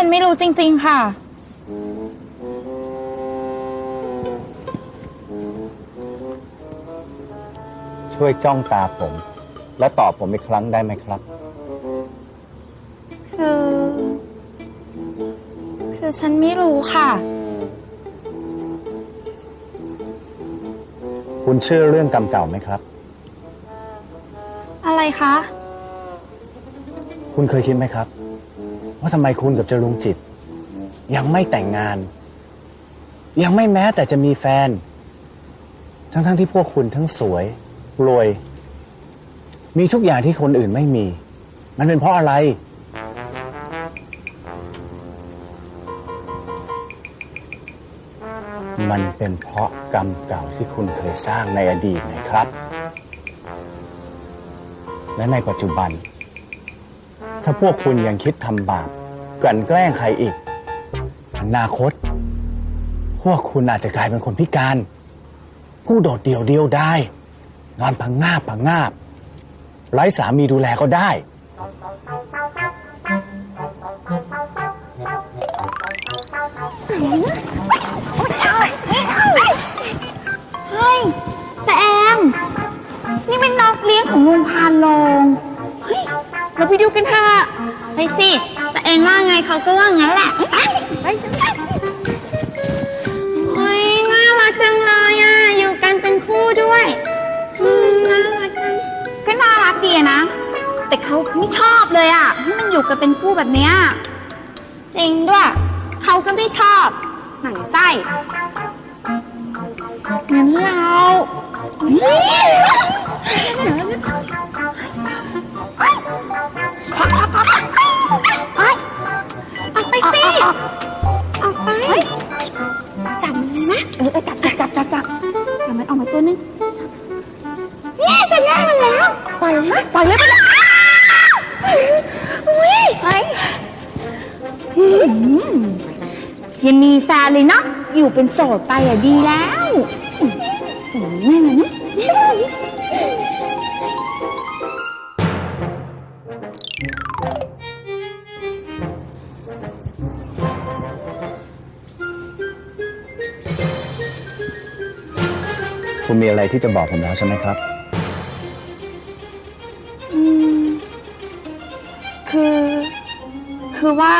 ฉันไม่รู้จริง ๆ ค่ะ ช่วยจ้องตาผม และตอบผมอีกครั้งได้ไหมครับ คือ คือฉันไม่รู้ค่ะ คุณเชื่อเรื่องกรรมเก่าไหมครับ อะไรคะ คุณเคยคิดไหมครับ ว่าทำไมคุณกับจรุงจิต ยังไม่แต่งงาน ยังไม่แม้แต่จะมีแฟน ทั้งๆที่พวกคุณทั้งสวยรวย มีทุกอย่างที่คนอื่นไม่มี มันเป็นเพราะอะไร มันเป็นเพราะกรรมเก่าที่คุณเคยสร้างในอดีตไงครับ และในปัจจุบัน ถ้าพวกคุณยังคิดทำบาปกลั่นแกล้งใครอีก อนาคต พวกคุณอาจจะกลายเป็นคนพิการ ผู้โดดเดี่ยวเดียวได้ นอนพังงาบพังงาบไร้สามีดูแลก็ได้ เฮ้ยแต่แอมนี่เป็นนกเลี้ยงของลุงพานลง เราไปดูกันเถอะไปสิ แต่เองว่าไงเขาก็ว่างั้นแหละไปไปไปเฮ้ยน่ารักจังเลยอะ อยู่กันเป็นคู่ด้วยอืมน่ารักจังก็น่ารักดีอะนะ แต่เขาไม่ชอบเลยอะที่มันอยู่กันเป็นคู่แบบเนี้ยจริงด้วย เขาก็ไม่ชอบ หนังไส้งั้นเรา จับจับจับจับจับจับมันออกมาตัวนึงนี่ฉันได้มันแล้ว ปล่อยเลยปล่อยเลยไปเลยอุ้ยไปอืมยังมีแฟนเลยเนาะอยู่เป็นโสดไปอะดีแล้วอืมแม่เลยนะ คุณมีอะไรที่จะบอกผมแล้วใช่ไหมครับ อืม คือ คือว่า